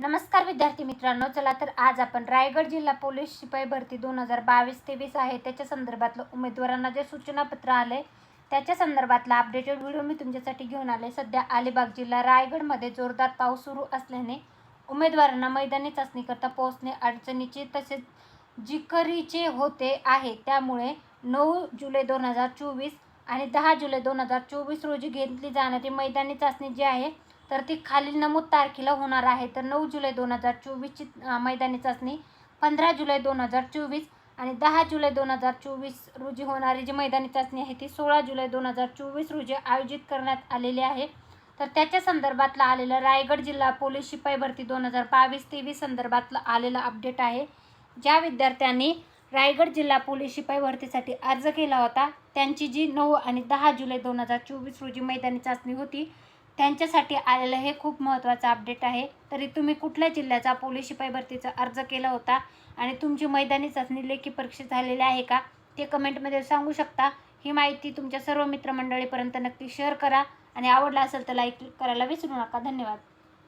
नमस्कार विद्यार्थी मित्रांनो चला तर आज आपण रायगड जिल्हा पोलीस शिपाई भरती दोन हजार बावीस तेवीस आहे. त्याच्या संदर्भातलं उमेदवारांना जे सूचनापत्र आले त्याच्या संदर्भातला अपडेटेड व्हिडिओ मी तुमच्यासाठी घेऊन आले सध्या अलिबाग जिल्हा रायगडमध्ये जोरदार पाऊस सुरू असल्याने उमेदवारांना मैदानी चाचणीकरता पोहोचणे अडचणीचे तसेच जिकरीचे होते आहे. त्यामुळे नऊ जुलै दोन हजार चोवीस आणि दहा जुलै दोन हजार चोवीस रोजी घेतली जाणारी मैदानी चाचणी जी आहे तर ती खालील नमूद तारखेला होणार आहे. तर नऊ जुलै दोन हजार चोवीसची मैदानी चाचणी पंधरा जुलै दोन हजार चोवीस आणि दहा जुलै दोन हजार चोवीस रोजी होणारी जी मैदानी चाचणी आहे ती सोळा जुलै दोन हजार चोवीस रोजी आयोजित करण्यात आलेली आहे. तर त्याच्या संदर्भातला आलेलं रायगड जिल्हा पोलीस शिपाई भरती दोन हजार बावीस तेवीस संदर्भातलं आलेलं अपडेट आहे. ज्या विद्यार्थ्यांनी रायगड जिल्हा पोलीस शिपाई भरतीसाठी अर्ज केला होता. त्यांची जी नऊ आणि दहा जुलै दोन हजार चोवीस रोजी मैदानी चाचणी होती त्यांच्यासाठी आलेलं हे खूप महत्त्वाचं अपडेट आहे. तरी तुम्ही कुठल्या जिल्ह्याचा पोलीस शिपाई भरतीचा अर्ज केला होता आणि तुमची मैदानी चाचणी लेखी परीक्षा झालेली आहे का ते कमेंटमध्ये सांगू शकता. ही माहिती तुमच्या सर्व मित्रमंडळीपर्यंत नक्की शेअर करा आणि आवडला असेल तर लाईक करायला विसरू नका. धन्यवाद.